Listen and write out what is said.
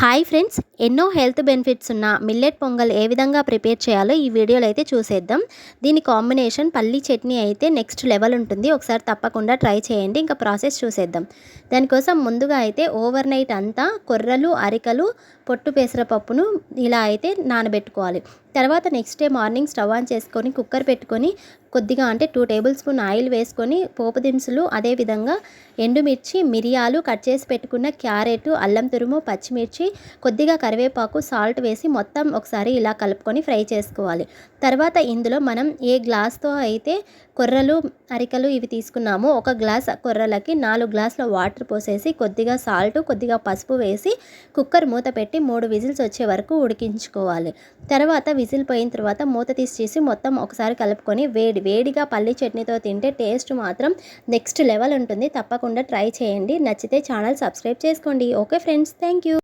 Hi friends ఎన్నో health benefits ఉన్న millet pongal ఏ విధంగా ప్రిపేర్ చేయాలో ఈ వీడియోలో అయితే చూసేద్దాం. దీని కాంబినేషన్ పల్లి చట్నీ అయితే నెక్స్ట్ లెవెల్ ఉంటుంది. ఒకసారి తప్పకుండా ట్రై చేయండి ఇంకా ప్రాసెస్ చూసేద్దాం. దానికోసం ముందుగా అయితే ఓవర్ నైట్ అంతా కొర్రలు అరికలు పొట్టు పెసరపప్పును ఇలా అయితే నానబెట్టుకోవాలి. తర్వాత next day morning stove on చేసుకొని కుక్కర్ పెట్టుకొని కొద్దిగా అంటే టూ టేబుల్ స్పూన్ ఆయిల్ వేసుకొని పోపు దినుసులు అదేవిధంగా ఎండుమిర్చి మిరియాలు కట్ చేసి పెట్టుకున్న క్యారెట్ అల్లం తురుము పచ్చిమిర్చి కొద్దిగా కరివేపాకు సాల్ట్ వేసి మొత్తం ఒకసారి ఇలా కలుపుకొని ఫ్రై చేసుకోవాలి. తర్వాత ఇందులో మనం ఏ గ్లాస్తో అయితే కొర్రలు అరికలు ఇవి తీసుకున్నామో ఒక గ్లాస్ కొర్రలకి నాలుగు గ్లాసుల వాటర్ పోసేసి కొద్దిగా సాల్ట్ కొద్దిగా పసుపు వేసి కుక్కర్ మూత పెట్టి మూడు విజిల్స్ వచ్చే వరకు ఉడికించుకోవాలి. తర్వాత విజిల్ పోయిన తర్వాత మూత తీసి చేసి మొత్తం ఒకసారి కలుపుకొని వేడి వేడిగా పల్లి చట్నీతో తింటే టేస్ట్ మాత్రం నెక్స్ట్ లెవెల్ ఉంటుంది. తప్పకుండా ట్రై చేయండి. నచ్చితే ఛానల్ సబ్స్క్రైబ్ చేసుకోండి. Okay friends thank you